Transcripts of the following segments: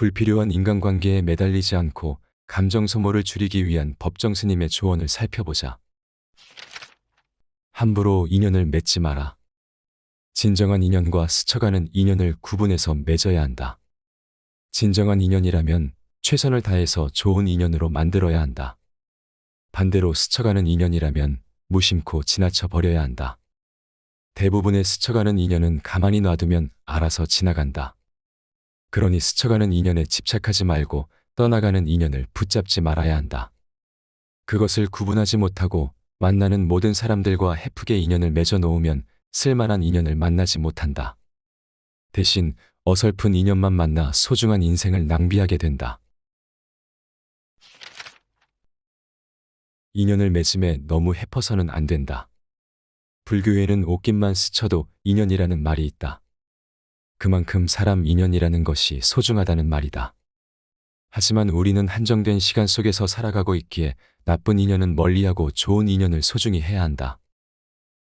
불필요한 인간관계에 매달리지 않고 감정 소모를 줄이기 위한 법정 스님의 조언을 살펴보자. 함부로 인연을 맺지 마라. 진정한 인연과 스쳐가는 인연을 구분해서 맺어야 한다. 진정한 인연이라면 최선을 다해서 좋은 인연으로 만들어야 한다. 반대로 스쳐가는 인연이라면 무심코 지나쳐 버려야 한다. 대부분의 스쳐가는 인연은 가만히 놔두면 알아서 지나간다. 그러니 스쳐가는 인연에 집착하지 말고 떠나가는 인연을 붙잡지 말아야 한다. 그것을 구분하지 못하고 만나는 모든 사람들과 해프게 인연을 맺어 놓으면 쓸만한 인연을 만나지 못한다. 대신 어설픈 인연만 만나 소중한 인생을 낭비하게 된다. 인연을 맺음에 너무 해퍼서는 안 된다. 불교에는 옷깃만 스쳐도 인연이라는 말이 있다. 그만큼 사람 인연이라는 것이 소중하다는 말이다. 하지만 우리는 한정된 시간 속에서 살아가고 있기에 나쁜 인연은 멀리하고 좋은 인연을 소중히 해야 한다.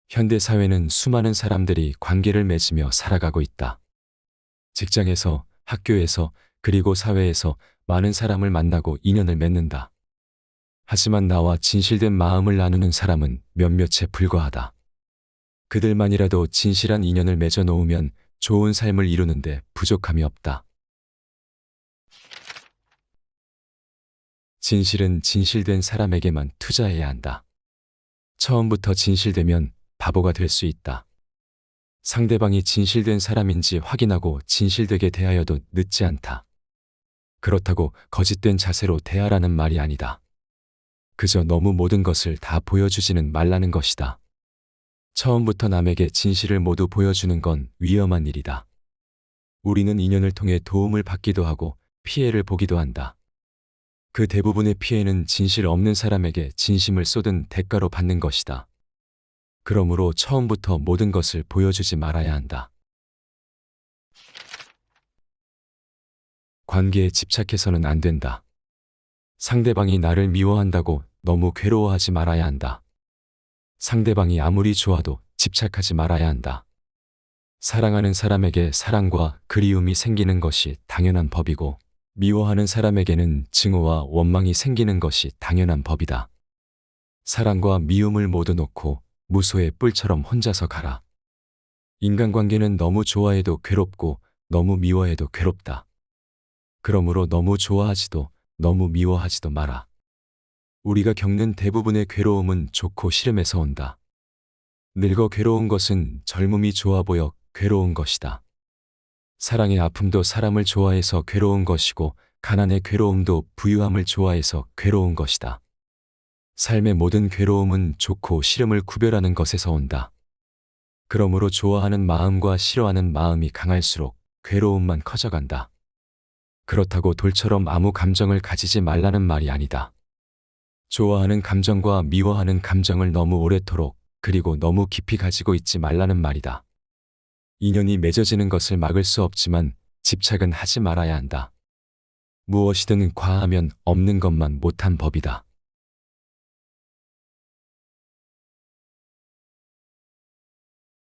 현대 사회는 수많은 사람들이 관계를 맺으며 살아가고 있다. 직장에서, 학교에서, 그리고 사회에서 많은 사람을 만나고 인연을 맺는다. 하지만 나와 진실된 마음을 나누는 사람은 몇몇에 불과하다. 그들만이라도 진실한 인연을 맺어 놓으면 좋은 삶을 이루는데 부족함이 없다. 진실은 진실된 사람에게만 투자해야 한다. 처음부터 진실되면 바보가 될 수 있다. 상대방이 진실된 사람인지 확인하고 진실되게 대하여도 늦지 않다. 그렇다고 거짓된 자세로 대하라는 말이 아니다. 그저 너무 모든 것을 다 보여주지는 말라는 것이다. 처음부터 남에게 진실을 모두 보여주는 건 위험한 일이다. 우리는 인연을 통해 도움을 받기도 하고 피해를 보기도 한다. 그 대부분의 피해는 진실 없는 사람에게 진심을 쏟은 대가로 받는 것이다. 그러므로 처음부터 모든 것을 보여주지 말아야 한다. 관계에 집착해서는 안 된다. 상대방이 나를 미워한다고 너무 괴로워하지 말아야 한다. 상대방이 아무리 좋아도 집착하지 말아야 한다. 사랑하는 사람에게 사랑과 그리움이 생기는 것이 당연한 법이고, 미워하는 사람에게는 증오와 원망이 생기는 것이 당연한 법이다. 사랑과 미움을 모두 놓고 무소의 뿔처럼 혼자서 가라. 인간관계는 너무 좋아해도 괴롭고 너무 미워해도 괴롭다. 그러므로 너무 좋아하지도 너무 미워하지도 마라. 우리가 겪는 대부분의 괴로움은 좋고 싫음에서 온다. 늙어 괴로운 것은 젊음이 좋아 보여 괴로운 것이다. 사랑의 아픔도 사람을 좋아해서 괴로운 것이고 가난의 괴로움도 부유함을 좋아해서 괴로운 것이다. 삶의 모든 괴로움은 좋고 싫음을 구별하는 것에서 온다. 그러므로 좋아하는 마음과 싫어하는 마음이 강할수록 괴로움만 커져간다. 그렇다고 돌처럼 아무 감정을 가지지 말라는 말이 아니다. 좋아하는 감정과 미워하는 감정을 너무 오래도록 그리고 너무 깊이 가지고 있지 말라는 말이다. 인연이 맺어지는 것을 막을 수 없지만 집착은 하지 말아야 한다. 무엇이든 과하면 없는 것만 못한 법이다.